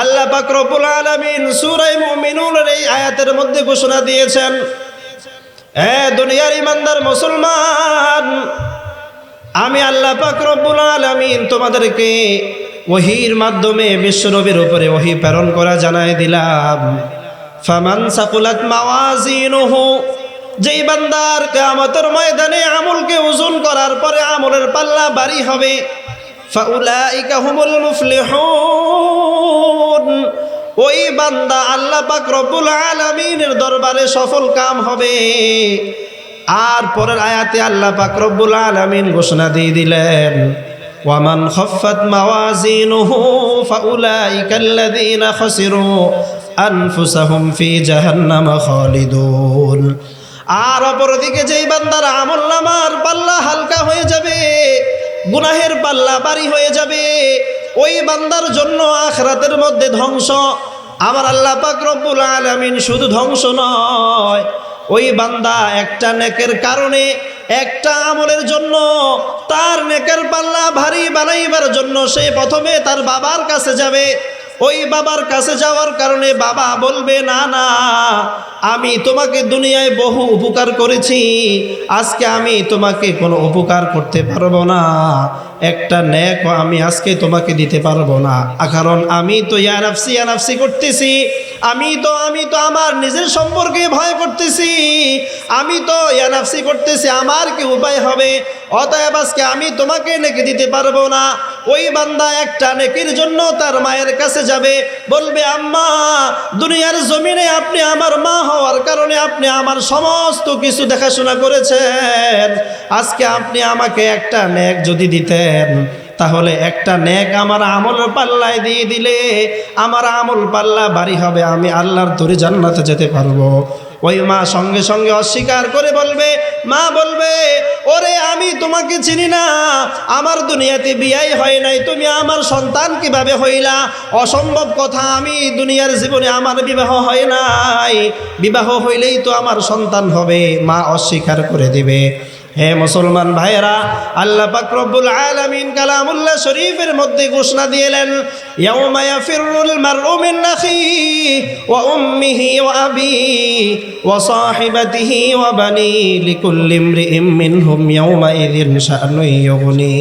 আল্লাহ পাক রব্বুল আলামিন সূরা মুমিনুনের এই আয়াতের মধ্যে ঘোষণা দিয়েছেন, এ দুনিয়ার ইমানদার মুসলমান, আমি আল্লাহ পাক রব্বুল আলামিন তোমাদেরকে ওহির মাধ্যমে বিশ্বনবীর উপরে ওহি প্রেরণ করা জানাই দিলাম। ফামান সাকুলাত মাওয়াজিনুহু, যেই বান্দার কিয়ামতের ময়দানে আমলকে ওজন করার পরে আমলের পাল্লা বাড়ি হবে ফাউলাইকা হুমুল মুফলিহুন। ওই বান্দা আল্লাহ পাক রব্বুল আলামিনের দরবারে সফল কাম হবে। আর পরের আয়াতে আল্লাহ পাক রব্বুল আলামিন ঘোষণা দিয়ে দিলেন, ওয়ামান খফফাত মাওয়াজিনুহু ফাউলাইকা আল্লাযীনা খাসিরু আনফুসাহুম ফি জাহান্নাম খালিদুন। আর অপরদিকে যেই বান্দার আমল নামার পাল্লা হালকা হয়ে যাবে গুনাহের পাল্লা বাড়ি হয়ে যাবে। ওই বান্দার জন্য আখরাতের মধ্যে ধ্বংস। আমার আল্লাহ পাক রব্বুল আলামিন শুধু ধ্বংস নয়, ওই বান্দা একটা নেকের কারণে, একটা আমলের জন্য, তার নেকের পাল্লা ভারী বানাইবার জন্য সে প্রথমে তার বাবার কাছে যাবে। ওই বাবার কাছে যাওয়ার কারণে বাবা বলবে, না না, আমি তোমাকে দুনিয়ায় বহু উপকার করেছি। আজকে আমি তোমাকে কোনো উপকার করতে পারব না। একটা ন্যাক আমি আজকে তোমাকে দিতে পারব না। কারণ আমি তো ইয়ানাফসি ইয়ানাফসি করতেছি। আমি তো আমি তো আমার নিজের সম্পর্কে ভয় করতেছি। আমি তো ইয়ানাফসি করতেছি, আমার কি উপায় হবে? অতএব আজকে আমি তোমাকে নেকি দিতে পারব না। ওই বান্দা একটা নেকির জন্য তার মায়ের কাছে যাবে, বলবে, আম্মা, দুনিয়ার জমিনে আপনি আমার মা হওয়ার কারণে আপনি আমার সমস্ত কিছু দেখাশোনা করেছেন। আজকে আপনি আমাকে একটা নেক যদি দিতেন, তাহলে একটা নেক আমার আমল পাল্লায় দিয়ে দিলে, আমার আমল পাল্লা বাড়ি হবে, আমি আল্লাহর তরি জান্নাতে যেতে পারব। ওই মা সঙ্গে সঙ্গে অস্বীকার করে বলবে, মা বলবে, ওরে আমি তোমাকে চিনি না, আমার দুনিয়াতে বিয়াই হয় নাই, তুমি আমার সন্তান কীভাবে হইলা? অসম্ভব কথা, আমি দুনিয়ার জীবনে আমার বিবাহ হয় নাই। বিবাহ হইলেই তো আমার সন্তান হবে। মা অস্বীকার করে দিবে। হে মুসলমান ভাইয়েরা, আল্লাহ পাক রব্বুল আলামিন কালামুল্লাহ শরীফের মধ্যে ঘোষণা ইয়াউমা ইয়াফিরুল মারউ মিন আখিহি ওয়া উম্মিহি ওয়া আবিহি ওয়া সাহিবাতিহি ওয়া বানি লিকুল্লি ইমরিইম মিনহুম ইয়াউমা ইযিন শাআনুন ইউগনি।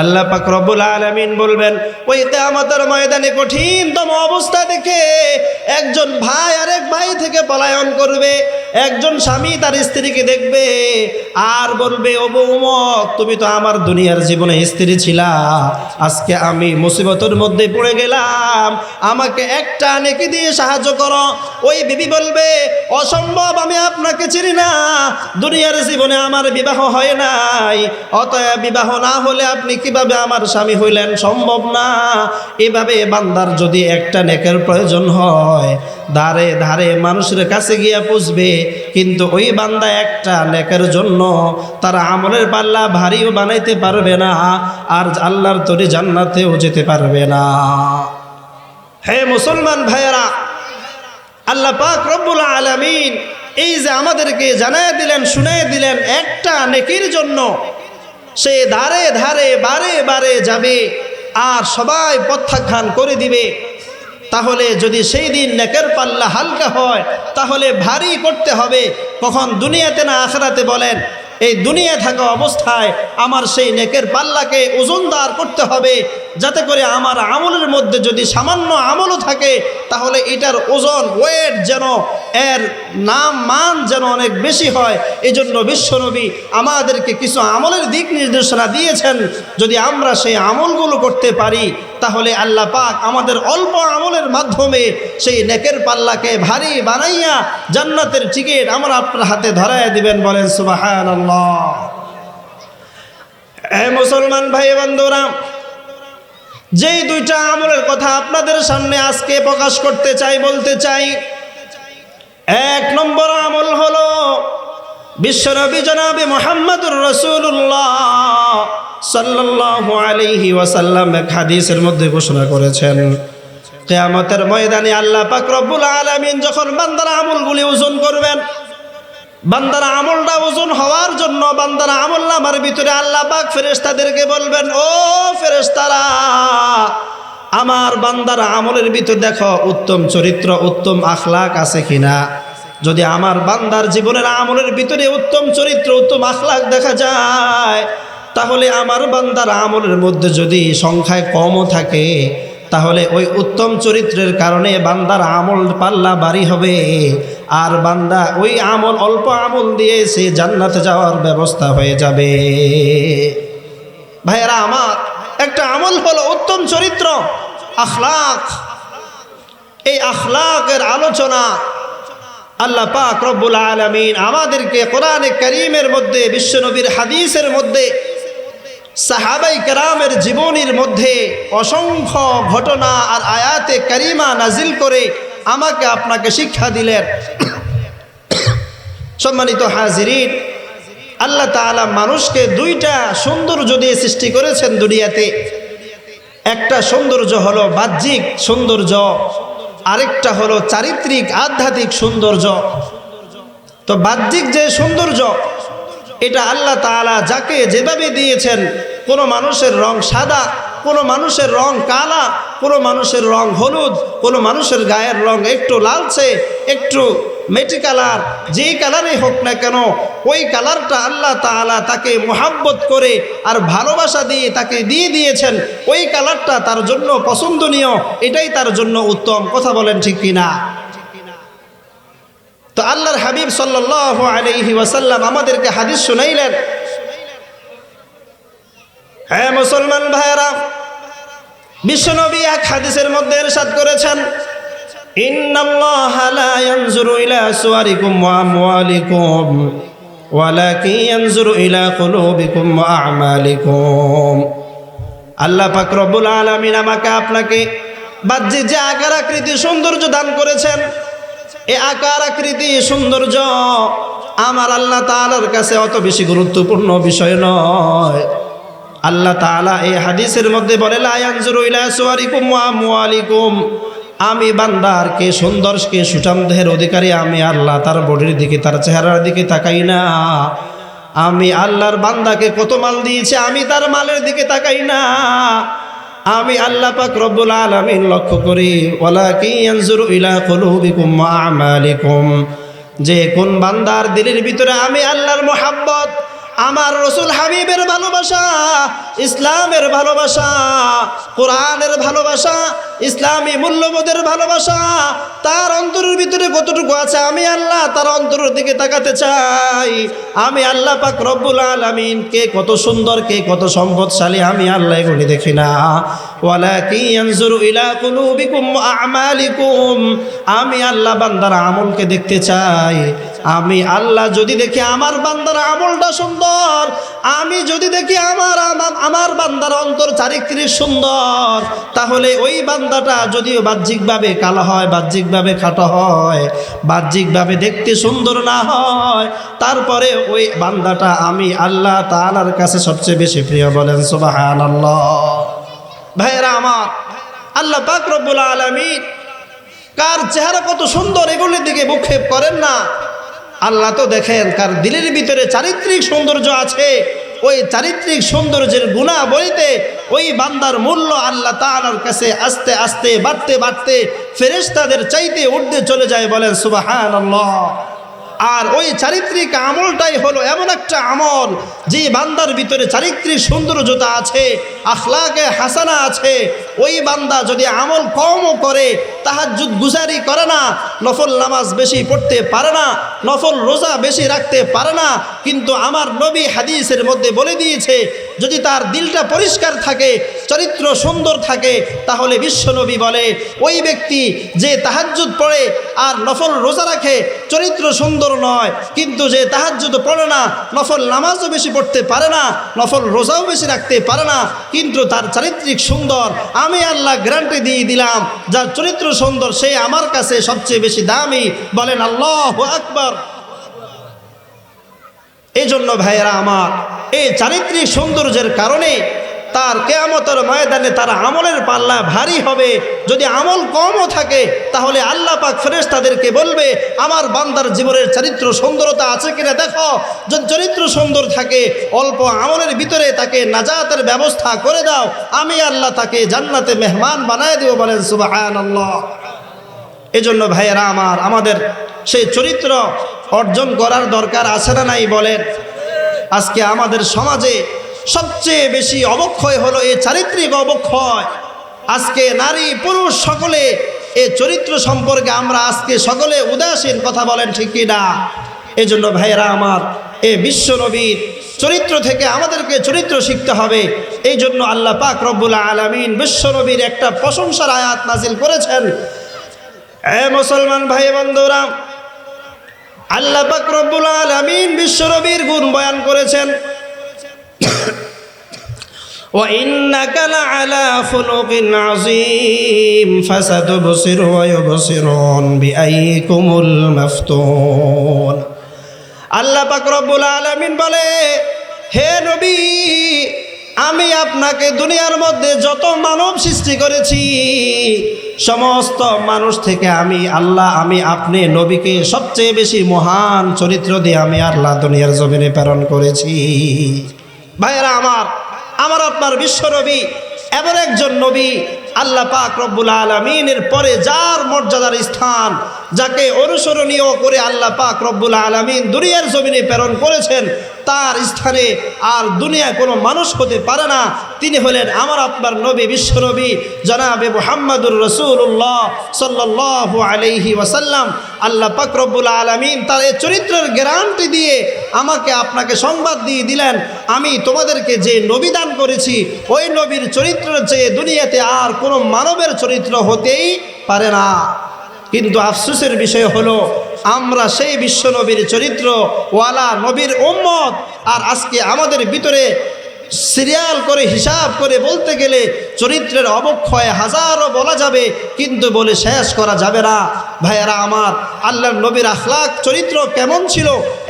আল্লাহ পাক রব্বুল আলামিন বলবেন, ওই কিয়ামতের ময়দানে কঠিনতম অবস্থা দেখে একজন ভাই আরেক ভাই থেকে পলায়ন করবে। একজন স্বামী তার স্ত্রীকে দেখবে আর বলবে ও বৌমক তুমি তো আমার দুনিয়ার জীবনে স্ত্রী ছিলা। আজকে আমি মুসিবতের মধ্যে পড়ে গেলাম। আমাকে একটা নেকি দিয়ে সাহায্য করো। ওই বিবি বলবে, অসম্ভব, আমি আপনাকে চিনি না। দুনিয়ার জীবনে আমার বিবাহ হয় নাই। অতএব বিবাহ না হলে আপনি কীভাবে আমার স্বামী হইলেন? সম্ভব না। এভাবে বান্দার যদি একটা নেকের প্রয়োজন হয় ধারে ধারে মানুষের কাছে গিয়া পুষবে। কিন্তু ওই বান্দা একটা নেকের জন্য তার আমলের পাল্লা ভারীও বানাইতে পারবে না, আর আল্লাহর তরি জান্নাতেও যেতে পারবে না। হে মুসলমান ভাইয়েরা, আল্লাহ পাক রব্বুল আলামিন এই যে আমাদেরকে জানায় দিলেন শুনায় দিলেন একটা নেকির জন্য, সে ধারে ধারে বারে বারে যাবে আর সবাই প্রত্যাখ্যান করে দিবে। তাহলে যদি সেই দিন নেকের পাল্লা হালকা হয়, তাহলে ভারী করতে হবে। কখন দুনিয়াতে না আখরাতে বলেন, এই দুনিয়া থাকা অবস্থায় আমার সেই নেকের পাল্লাকে ওজনদার করতে হবে যাতে করে আমার আমলের মধ্যে যদি সামান্য আমলও থাকে, তাহলে এটার ওজন ওয়েট যেন এর নাম, মান যেন অনেক বেশি হয়। এই জন্য বিশ্বনবী আমাদেরকে কিছু আমলের দিক নির্দেশনা দিয়েছেন। যদি আমরা সেই আমলগুলো করতে পারি, তাহলে আল্লাহ পাক আমাদের অল্প আমলের মাধ্যমে সেই নেকের পাল্লাকে ভারী বানাইয়া জান্নাতের টিকিট আমরা আপনার হাতে ধরাইয়া দিবেন বলেন সুবাহান হে মুসলমান ভাই বন্ধুরা যেই দুইটা আমলের কথা আপনাদের সামনে আজকে প্রকাশ করতে চাই, বলতে চাই, এক নম্বর আমল হল বিশ্বনবী জনাবে মোহাম্মদুর রসুল্লাহ সাল্লাহ আলাইহি ওয়াসাল্লাম এক হাদিসের মধ্যে ঘোষণা করেছেন। কেয়ামতের ময়দানে আল্লাহ পাক রব্বুল আলামিন যখন বান্দারা আমলগুলি ওজন করবেন বান্দারা আমলটা ওজন হওয়ার জন্য বান্দারা আমল নামার ভিতরে আল্লাহ পাক ফেরেশতাদেরকে বলবেন, ও ফেরেশতারা, আমার বান্দার আমলের ভিতর দেখো উত্তম চরিত্র, উত্তম আখলাক আছে কিনা? যদি আমার বান্দার জীবনের আমলের ভিতরে উত্তম চরিত্র, উত্তম আখলাক দেখা যায়, তাহলে আমার বান্দার আমলের মধ্যে যদি সংখ্যায় কমও থাকে, তাহলে ওই উত্তম চরিত্রের কারণে বান্দার আমল পাল্লা বাড়ি হবে। আর বান্দা ওই আমল, অল্প আমল দিয়ে সে জান্নাতে যাওয়ার ব্যবস্থা হয়ে যাবে। ভাইয়েরা আমার, একটা আমল হলো উত্তম চরিত্র আখলাক এই আখলাকের আলোচনা আল্লাহ পাক রব্বুল আলমিন আমাদেরকে কোরআনে করিমের মধ্যে, বিশ্বনবীর হাদিসের মধ্যে, সাহাবাই কেরামের জীবনীর মধ্যে অসংখ্য ঘটনা আর আয়াতে করিমা নাজিল করে আমাকে আপনাকে শিক্ষা দিলেন। সম্মানিত হাজিরিন, আল্লাহ তাআলা মানুষকে দুইটা সৌন্দর্য দিয়ে সৃষ্টি করেছেন দুনিয়াতে। একটা সৌন্দর্য হলো বাহ্যিক সৌন্দর্য, আরেকটা হলো চারিত্রিক আধ্যাত্মিক সৌন্দর্য। তো বাহ্যিক যে সৌন্দর্য, এটা আল্লাহ তাআলা যাকে যেভাবে দিয়েছেন, কোনো মানুষের রং সাদা, কোনো মানুষের রং কালা, কোনো মানুষের রং হলুদ, কোনো মানুষের গায়ের রং একটু লালচে, একটু মেটি কালার যেই কালারই হোক না কেন, ওই কালারটা আল্লাহ তাআলা তাকে মোহাব্বত করে আর ভালোবাসা দিয়ে তাকে দিয়ে দিয়েছেন, ওই কালারটা তার জন্য পছন্দনীয়, এটাই তার জন্য উত্তম। কথা বলেন ঠিক কিনা? তো আল্লাহর হাবিব সাল্লাহ আলহি ওয়াসাল্লাম আমাদেরকে হাদিস শুনাইলেন। হ্যাঁ মুসলমান ভাইয়েরা, বিশ্বনবী এক হাদিসের মধ্যে এরশাদ করেছেন লা ইয়ানজুরু ইলা আমওয়ালিকুম, ওয়ালাকিন ইয়ানজুরু ইলা কুলুবিকুম ওয়া আল্লাহ আলামিন আমাকে আপনাকে বাহ্যিক যে আকার আকৃতি সৌন্দর্য দান করেছেন, এ আকার আকৃতি সৌন্দর্য আমার আল্লাহ তাআলার কাছে অত বেশি গুরুত্বপূর্ণ বিষয় নয়। আল্লাহ তাআলা এই হাদিসের মধ্যে বলে ইলা সুওয়ারিকুম ওয়া আমওয়ালিকুম। আমি বান্দার কে সুন্দর, কে দেহের অধিকারী, আমি আল্লাহ তার বডির দিকে, তার চেহারার দিকে তাকাই না। আমি আল্লাহর বান্দাকে কত মাল দিয়েছে, আমি তার মালের দিকে তাকাই না। আমি আল্লাহ পাক রব্বুল আলামিন লক্ষ্য করি, ওয়ালাকিন ইয়ানজুরু ইলা কুলুবিকুম ওয়া আমালিকুম। যে কোন বান্দার দিলের ভিতরে আমি আল্লাহর মোহাব্বত, আমার রসুল হাবিবের ভালোবাসা, ইসলামের ভালোবাসা, কোরআনের ভালোবাসা ইসলামী মূল্যবোধের ভালোবাসা, তার অন্তরের ভিতরে কতটুকু আছে, আমি আল্লাহ তার অন্তরের দিকে তাকাতে চাই। আমি আল্লাহ পাক রব্বুল আলমিন, কে কত সুন্দর, কে কত সম্পদশালী, আমি আল্লাহ এগুলি দেখি না। আমি আল্লাহ বান্দার আমলকে দেখতে চাই। আমি আল্লাহ যদি দেখি আমার বান্দার আমলটা সুন্দর, আমি যদি দেখি আমার আমার- বান্দার অন্তর চারিত্রিক সুন্দর, তাহলে ওই বান্দাটা যদিও বাহ্যিকভাবে কালো হয়, বাহ্যিকভাবে খাটো হয়, বাহ্যিকভাবে দেখতে সুন্দর না হয়, তারপরে ওই বান্দাটা আমি আল্লাহ তাআলার কাছে সবচেয়ে বেশি প্রিয় বলেন, সুবহানাল্লাহ। ভাইয়েরা আমার, আল্লাহ পাক রব্বুল আলামিন কার চেহারা কত সুন্দর এগুলির দিকে ভূক্ষেপ করেন না। আল্লাহ তো দেখেন কার দিলের ভিতরে চারিত্রিক সৌন্দর্য আছে। ওই চারিত্রিক সৌন্দর্যের গুণা বইতে ওই বান্দার মূল্য আল্লাহ তাহার কাছে আস্তে আস্তে বাড়তে বাড়তে ফেরেশতাদের চাইতে উঠতে চলে যায় বলেন সুবহানাল্লাহ। আর ওই চারিত্রিক আমলটাই হলো এমন একটা আমল যে বান্দার ভিতরে চারিত্রিক সৌন্দর্যতা আছে, আখলাকে হাসানা আছে। ওই বান্দা যদি আমল কমও করে, তাহাজ্জুদ গুজারি করে না, নফল নামাজ বেশি পড়তে পারে না, নফল রোজা বেশি রাখতে পারে না, কিন্তু আমার নবী হাদিসের মধ্যে বলে দিয়েছে, যদি তার দিলটা পরিষ্কার থাকে, চরিত্র সুন্দর থাকে, তাহলে বিশ্বনবী বলে, ওই ব্যক্তি যে তাহাজ্জুদ পড়ে আর নফল রোজা রাখে, চরিত্র সুন্দর নয়। কিন্তু যে তাহাজ্জুদ পড়ে না, নফল নামাজও বেশি পড়তে পারে না, নফল রোজাও বেশি রাখতে পারে না, কিন্তু তার চারিত্রিক সুন্দর আমি আল্লাহ গ্যারান্টি দিয়ে দিলাম। যার চরিত্র সুন্দর, সে আমার কাছে সবচেয়ে বেশি দামি। বলেন, আল্লাহ আকবর। এই জন্য ভাইয়েরা আমার, এই চারিত্রিক সৌন্দর্যের কারণে তার কেয়ামতের ময়দানে তার আমলের পাল্লা ভারী হবে। যদি আমল কমও থাকে, তাহলে আল্লাহ পাক ফেরেশ তাদেরকে বলবে, আমার বান্দার জীবনের চরিত্র সুন্দরতা আছে কিনা দেখো। যদি চরিত্র সুন্দর থাকে, অল্প আমলের ভিতরে তাকে নাজাতের ব্যবস্থা করে দাও। আমি আল্লাহ তাকে জান্নাতে মেহমান বানায় দেব বলেন সুবাহান আল্লাহ এজন্য ভাইয়েরা আমার, আমাদের সেই চরিত্র অর্জন করার দরকার আছে না নাই বলেন। আজকে আমাদের সমাজে সবচেয়ে বেশি অবক্ষয় হলো এই চারিত্রিক অবক্ষয়। আজকে নারী, পুরুষ সকলে এই চরিত্র সম্পর্কে আমরা আজকে সকলে উদাসীন কথা বলেন, ঠিক কিনা এই জন্য ভাইয়েরা আমার, এ বিশ্ব নবীর চরিত্র থেকে আমাদেরকে চরিত্র শিখতে হবে। এই জন্য আল্লাহ পাক রব্বুল আলমিন বিশ্ব নবীর একটা প্রশংসার আয়াত নাজিল করেছেন। এ মুসলমান ভাই বন্ধুরা, আল্লাহ পাক রব্বুল আলামিন বিশ্বনবীর গুণ বয়ান করেছেন। وإنك لعلى خلق عظيم فستبصر ويبصرون بأيكم المفتون আল্লাহ পাক রব্বুল আলামিন বলে হে নবী আমি আপনাকে দুনিয়ার মধ্যে যত মানব সৃষ্টি করেছি সমস্ত মানুষ থেকে আমি আল্লাহ আমি আপনি নবীকে সবচেয়ে বেশি মহান চরিত্র দিয়ে আমি আল্লাহ দুনিয়ার জমিনে প্রেরণ করেছি ভাইয়েরা আমার আমার আপনার বিশ্ব নবী, এমন একজন নবী আল্লাহ পাক রব্বুল আলমিনের পরে যার মর্যাদার স্থান, যাকে অনুসরণীয় করে আল্লাহ পাক রব্বুল আলমিন দুনিয়ার জমিনে প্রেরণ করেছেন, তার স্থানে আর দুনিয়ায় কোনো মানুষ হতে পারে না। তিনি হলেন আমার আপনার নবী, বিশ্ব নবী, জনাবে মোহাম্মদুর রসুল্লাহ সাল্লাহ আলহি ওয়াসাল্লাম। আল্লাহ পাক রব্বুল আলমিন তার এই চরিত্রের গ্যারান্টি দিয়ে আমাকে আপনাকে সংবাদ দিয়ে দিলেন, আমি তোমাদেরকে যে নবী দান করেছি, ওই নবীর চরিত্রের চেয়ে দুনিয়াতে আর কোনো মানবের চরিত্র হতেই পারে না। কিন্তু আফসোসের বিষয় হলো, আমরা সেই বিশ্ব নবীর চরিত্র, ওয়ালা নবীর উম্মত, আর আজকে আমাদের ভিতরে সিরিয়াল করে, হিসাব করে বলতে গেলে চরিত্রের অবক্ষয় হাজারও বলা যাবে, কিন্তু বলে শেষ করা যাবে না। ভাইয়ারা আমার, আল্লাহর নবীর আখলাক চরিত্র কেমন ছিল?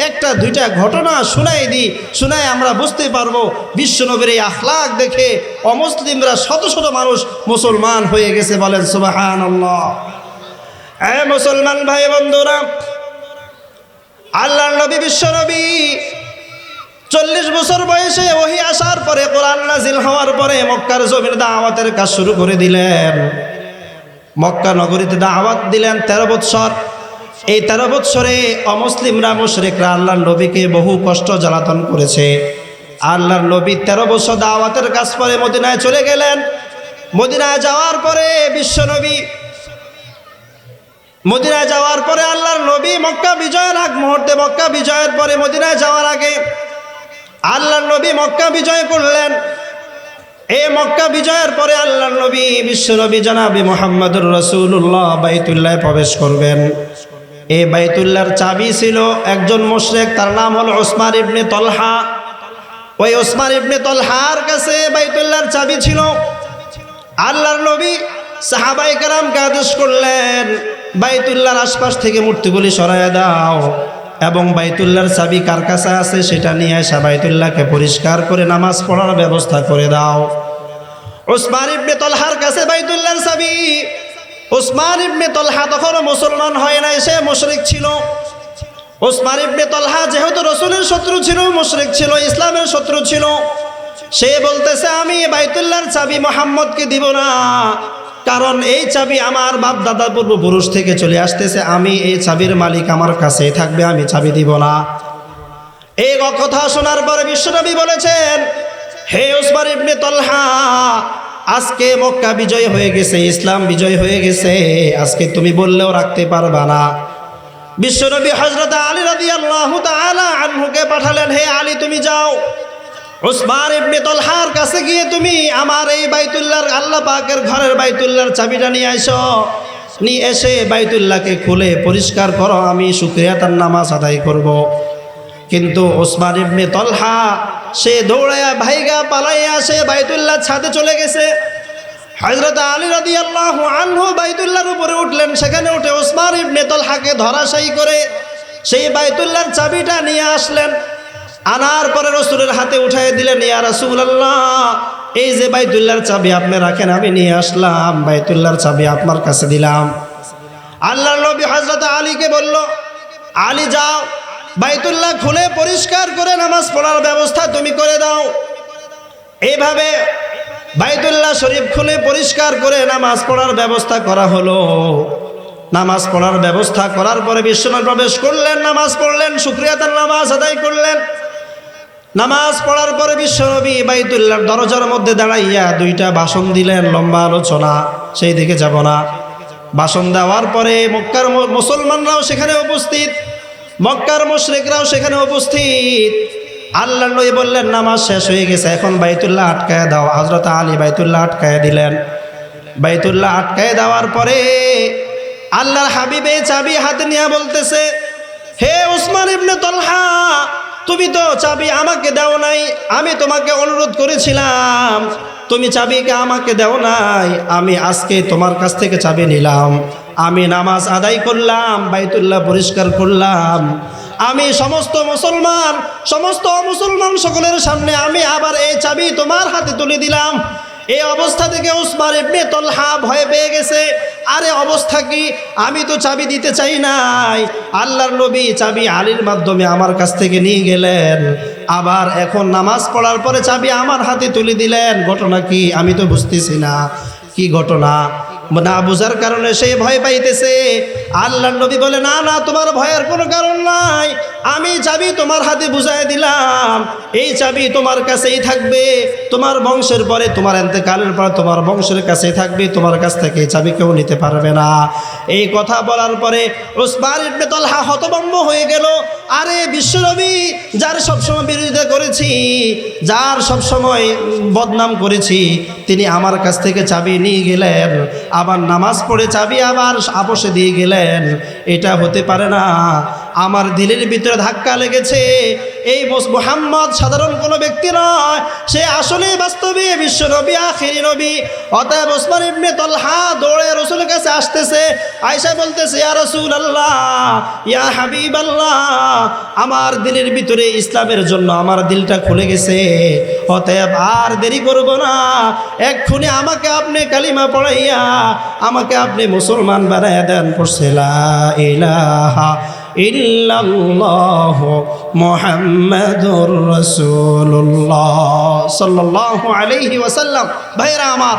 একটা, দুইটা ঘটনা শুনাই দিই শুনাই আমরা বুঝতে পারব, বিশ্বনবীর এই আখলাক দেখে অমুসলিমরা শত শত মানুষ মুসলমান হয়ে গেছে বলেন সুবাহান আল্লাহ হ্যাঁ মুসলমান ভাই বন্ধুরা আল্লাহ নবী বিশ্ব নবী চল্লিশ বছর বয়সে ওহি আসার পরে কোরআন নাজিল হওয়ার পরে মক্কার জমির দাওয়াতের কাজ শুরু করে দিলেন। মক্কা নগরীতে দাওয়াত দিলেন তেরো বৎসর। এই তেরো বৎসরে অমুসলিমরা, মুশরিকরা আল্লাহর নবীকে বহু কষ্ট জ্বালাতন করেছে। আল্লাহর নবী তেরো বছর দাওয়াতের কাজ পরে মদিনায় চলে গেলেন। মদিনায় যাওয়ার পরে বিশ্ব নবী, মদিনায় যাওয়ার পরে আল্লাহর নবী মক্কা বিজয়ের আগ মুহূর্তে, মক্কা বিজয়ের পরে মদিনায় যাওয়ার আগে আল্লাহর নবী মক্কা বিজয় করলেন। এই মক্কা বিজয়ের পরে আল্লাহর নবী বিশ্ব নবী জানাবি মোহাম্মদুর রসুল্লাহ বাইতুল্লাহ প্রবেশ করবেন। এই বাইতুল্লাহর চাবি ছিল একজন মুশরেক, তার নাম হলো ওসমান ইবনে তলহা। ওই ওসমান ইবনে তলহার কাছে বাইতুল্লাহর চাবি ছিল। আল্লাহর নবী সাহাবাই আদেশ করলেন, বাইতুল্লাহর আশপাশ থেকে মূর্তিগুলি সরাইয়া দাও। এবং বাইতুল্লাহর চাবি কার কাছে আছে সেটা নিয়ে আসা বাইতুল্লাহকে পরিষ্কার করে নামাজ পড়ার ব্যবস্থা করে দাও। ওসমান ইবনে তলহার কাছে বাইতুল্লাহর চাবি। ওসমান ইবনে তলহা তখনও মুসলমান হয় নাই, সে মুশরিক ছিল। ওসমান ইবনে তলহা যেহেতু রসুলের শত্রু ছিল, মুশরিক ছিল, ইসলামের শত্রু ছিল, সে বলতেছে, আমি বাইতুল্লাহর চাবি মোহাম্মদকে দিব না। কারণ এই চাবি আমার বাপ দাদা পূর্বপুরুষ থেকে চলে আসতেছে। আমি এই চাবির মালিক আমার কাছেই থাকবে, আমি চাবি দিব না। এই কথা শোনার পরে বিশ্বনবী বলেছেন, হে ওসমান ইবনে তলহা, আজকে মক্কা বিজয় হয়ে গেছে, ইসলাম বিজয় হয়ে গেছে, আজকে তুমি বললেও রাখতে পারবা না। বিশ্বনবী হজরত আলী রাদি আল্লাহ আনহুকে পাঠালেন, হে আলী, তুমি যাও। ওসমান ইবনে তলহার কাছে গিয়ে তুমি আমার এই বাইতুল্লাহর আল্লাহ পাকের ঘরের বাইতুল্লাহর চাবিটা নিয়ে আইসো। নিয়ে এসে বাইতুল্লাহকে খুলে পরিষ্কার করো, আমি শুক্রিয়া তার নামাজ আদায় করব। কিন্তু ওসমান ইবনে তলহা, সে দৌড়াইয়া ভাইগা পালাইয়া সে বাইতুল্লাহ ছাদে চলে গেছে। হজরত আলী রাদি আল্লাহ আনহু বাইতুল্লাহর উপরে উঠলেন, সেখানে উঠে ওসমান ইবনে তলহাকে ধরাশায়ী করে সেই বাইতুল্লাহর চাবিটা নিয়ে আসলেন। আনার পরে রসুলের হাতে উঠাই দিলেন, ইয়া রসুল্লাহ এই যে বাইতুল্লাহর চাবি আপনি রাখেন, আমি নিয়ে আসলাম, বাইতুল্লাহর চাবি আপনার কাছে দিলাম। আল্লাহ নবী হজরত আলীকে বলল, আলী যাও, বাইতুল্লাহ খুলে পরিষ্কার করে নামাজ পড়ার ব্যবস্থা তুমি করে দাও। এইভাবে বাইতুল্লাহ শরীফ খুলে পরিষ্কার করে নামাজ পড়ার ব্যবস্থা করা হলো। নামাজ পড়ার ব্যবস্থা করার পরে বিশ্বনাথ প্রবেশ করলেন, নামাজ পড়লেন সুক্রিয়াতার নামাজ আদায় করলেন। নামাজ পড়ার পরে বিশ্বনবী বাইতুল্লাহর দরজার মধ্যে দাঁড়াইয়া দুইটা ভাষণ দিলেন, লম্বা আলোচনা, সেই দিকে যাব না। ভাষণ দেওয়ার পরে মক্কার মুসলমানরাও সেখানে উপস্থিত, মক্কার মুশরিকরাও সেখানে উপস্থিত। আল্লাহ নবী বললেন, নামাজ শেষ হয়ে গেছে, এখন বাইতুল্লাহ আটকায় দাও। হজরত আলী বাইতুল্লাহ আটকায় দিলেন। বাইতুল্লাহ আটকায় দেওয়ার পরে আল্লাহর হাবিবে চাবি হাতে নিয়ে বলতেছে, হে উসমান ইবনে তলহা তুমি তো চাবি আমাকে দাও নাই, আমি তোমাকে অনুরোধ করেছিলাম। তুমি চাবিকে আমাকে দাও নাই, আমি আজকে তোমার কাছ থেকে চাবি নিলাম। আমি নামাজ আদায় করলাম, বাইতুল্লাহ পরিষ্কার করলাম। আমি সমস্ত মুসলমান সমস্ত মুসলমান সকলের সামনে আমি আবার এই চাবি তোমার হাতে তুলে দিলাম। এই অবস্থা থেকে উসমান ইবনে তলহা ভয় পেয়ে গেছে। আরে অবস্থা কি? আমি তো চাবি দিতে চাই নাই। আল্লাহর নবী চাবি আলীর মাধ্যমে আমার কাছ থেকে নিয়ে গেলেন। আবার এখন নামাজ পড়ার পরে চাবি আমার হাতে তুলে দিলেন। ঘটনা কি? আমি তো বুঝতেছি না। কি ঘটনা? না বুঝার কারণে সে ভয় পাইতেছে। আল্লাহ নবী বলে, না না, তোমার ভয়ের কোনো কারণ নাই। আমি চাবি তোমার হাতে বুঝাই দিলাম। এই চাবি তোমার কাছেই থাকবে। তোমার বংশের পরে, তোমার এতেকালের পর, তোমার বংশের কাছেই থাকবে। তোমার কাছ থেকে এই চাবি কেউ নিতে পারবে না। এই কথা বলার পরে উসমান ইবনে তলহা হতভম্ব হয়ে গেল। আরে বিশ্বনবী, যার সবসময় বিরোধিতা করেছি, যার সবসময় বদনাম করেছি, তিনি আমার কাছ থেকে চাবি নিয়ে গেলেন। আবার নামাজ পড়ে চাবি আবার আপসে দিয়ে গেলেন। এটা হতে পারে না। আমার দিলের ভিতরে ধাক্কা লেগেছে। এই মোহাম্মদ সাধারণ কোনো ব্যক্তি নয়। সে আসলে বাস্তবে, বিশ্ব নবী, আখিরি নবী। অতএব ওসমান ইবনে তলহা দৌড়ে রসুলের কাছে আসতেছে আয়সা বলতেছে, ইয়া রসুল আল্লাহ ইয়া হাবিব আল্লাহ আমার দিলের ভিতরে ইসলামের জন্য আমার দিলটা খুলে গেছে। অতএব আর দেরি করব না। এক্ষুনি আমাকে আপনি কালিমা পড়াইয়া আমাকে আপনি মুসলমান বানাইয়া দেন। পড়ছে লা ইলাহা ইল্লাল্লাহ মুহাম্মাদুর রাসূলুল্লাহ। সাল্লাল্লাহু আলাইহি ওয়াসাল্লাম। ভাইরা আমার,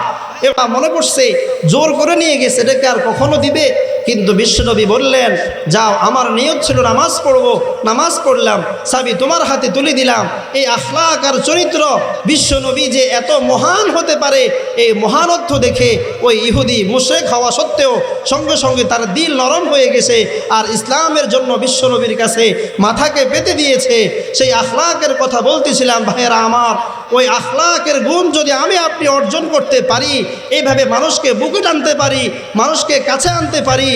এবার মনে পড়ছে, জোর করে নিয়ে গেছে, এটাকে আর কখনো দিবে? কিন্তু বিশ্বনবী বললেন, যাও, আমার নিয়ত ছিল নামাজ পড়ব, নামাজ পড়লাম, সাবি তোমার হাতে তুলে দিলাম। এই আখলাক আর চরিত্র বিশ্বনবী যে এত মহান হতে পারে, এই মহানত্ব দেখে ওই ইহুদি মুশরেক হওয়া সত্ত্বেও সঙ্গে সঙ্গে তার দিল নরম হয়ে গেছে আর ইসলামের জন্য বিশ্বনবীর কাছে মাথাকে পেতে দিয়েছে। সেই আখলাকের কথা বলতেছিলাম, ভাইয়েরা আমার, ওই আখলাকের গুণ যদি আমি আপনি অর্জন করতে পারি এইভাবে মানুষকে বুকে টানতে পারি, মানুষকে কাছে আনতে পারি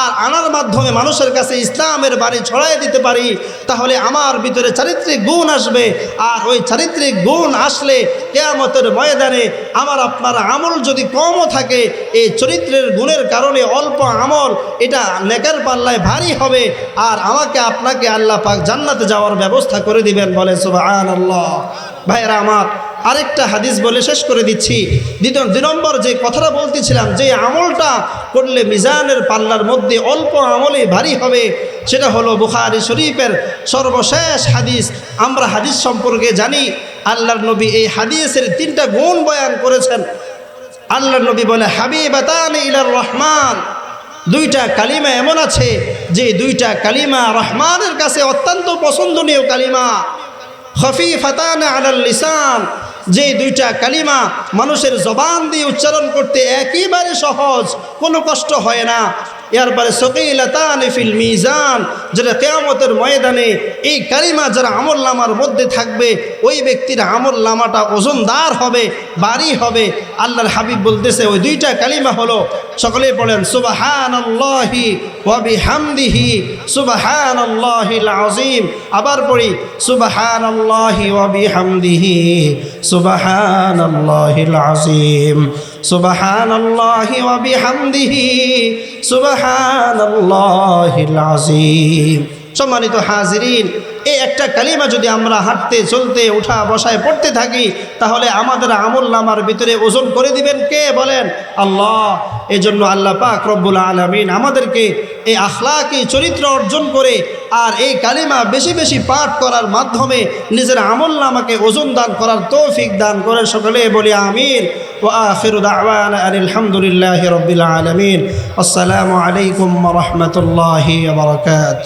আর আনার মাধ্যমে মানুষের কাছে ইসলামের বাড়ি ছড়াই দিতে পারি, তাহলে আমার ভিতরে চারিত্রিক গুণ আসবে। আর ওই চারিত্রিক গুণ আসলে কেয়ামতের ময়দানে আমার, আপনার আমল যদি কমও থাকে, এই চরিত্রের গুণের কারণে অল্প আমল, এটা নেকের পাল্লায় ভারী হবে। আর আমাকে, আপনাকে আল্লাহ পাক জান্নাতে যাওয়ার ব্যবস্থা করে দিবেন বলে সুবাহ ভাইরা আমার আরেকটা হাদিস বলে শেষ করে দিচ্ছি। দ্বিতীয় দুই নম্বর যে কথাটা বলতেছিলাম, যে আমলটা করলে মিজানের পাল্লার মধ্যে অল্প আমলে ভারী হবে, সেটা হলো বুখারি শরীফের সর্বশেষ হাদিস। আমরা হাদিস সম্পর্কে জানি, আল্লাহর নবী এই হাদিসের তিনটা গুণ বয়ান করেছেন। আল্লাহর নবী বলে, হাবিবাতান ইলার রহমান। দুইটা কালিমা এমন আছে, যে দুইটা কালিমা রহমানের কাছে অত্যন্ত পছন্দনীয় কালিমা। খফি ফাতান আলাল লিসান। যে দুইটা কালিমা মানুষের জবান দিয়ে উচ্চারণ করতে একেবারে সহজ কোনো কষ্ট হয় না। এরপরে ফিল মিজান, যেটা কেয়ামতের ময়দানে এই কালিমা যারা আমল লামার মধ্যে থাকবে, ওই ব্যক্তির আমল লামাটা ওজনদার হবে, বাড়ি হবে। আল্লাহর হাবিব বলতেছে, ওই দুইটা কালিমা হলো সকলে পড়েন সুবাহান ওয়াবি হামদিহি সুবাহান আবার পড়ি সুবাহান ওয়াবি হামদিহি সুবাহান আজিম সুবাহান হামদিহি সুবাহান আল্লাহিল আজিম সম্মানিত হাজিরিন, এই একটা কালিমা যদি আমরা হাঁটতে, চলতে, উঠা, বসায় পড়তে থাকি, তাহলে আমাদের আমল নামার ভিতরে ওজন করে দিবেন কে? বলেন, আল্লাহ। এজন্য আল্লাহ পাক রব্বুল আলমিন আমাদেরকে এই আখলাকি চরিত্র অর্জন করে আর এই কালিমা বেশি বেশি পাঠ করার মাধ্যমে নিজের আমল নামাকে ওজন দান করার তৌফিক দান করে সকলে বলি আমির ও আলহামদুলিল্লাহ রবিল আলমিন। আসসালামু আলাইকুম রহমতুল্লাহ বরকাত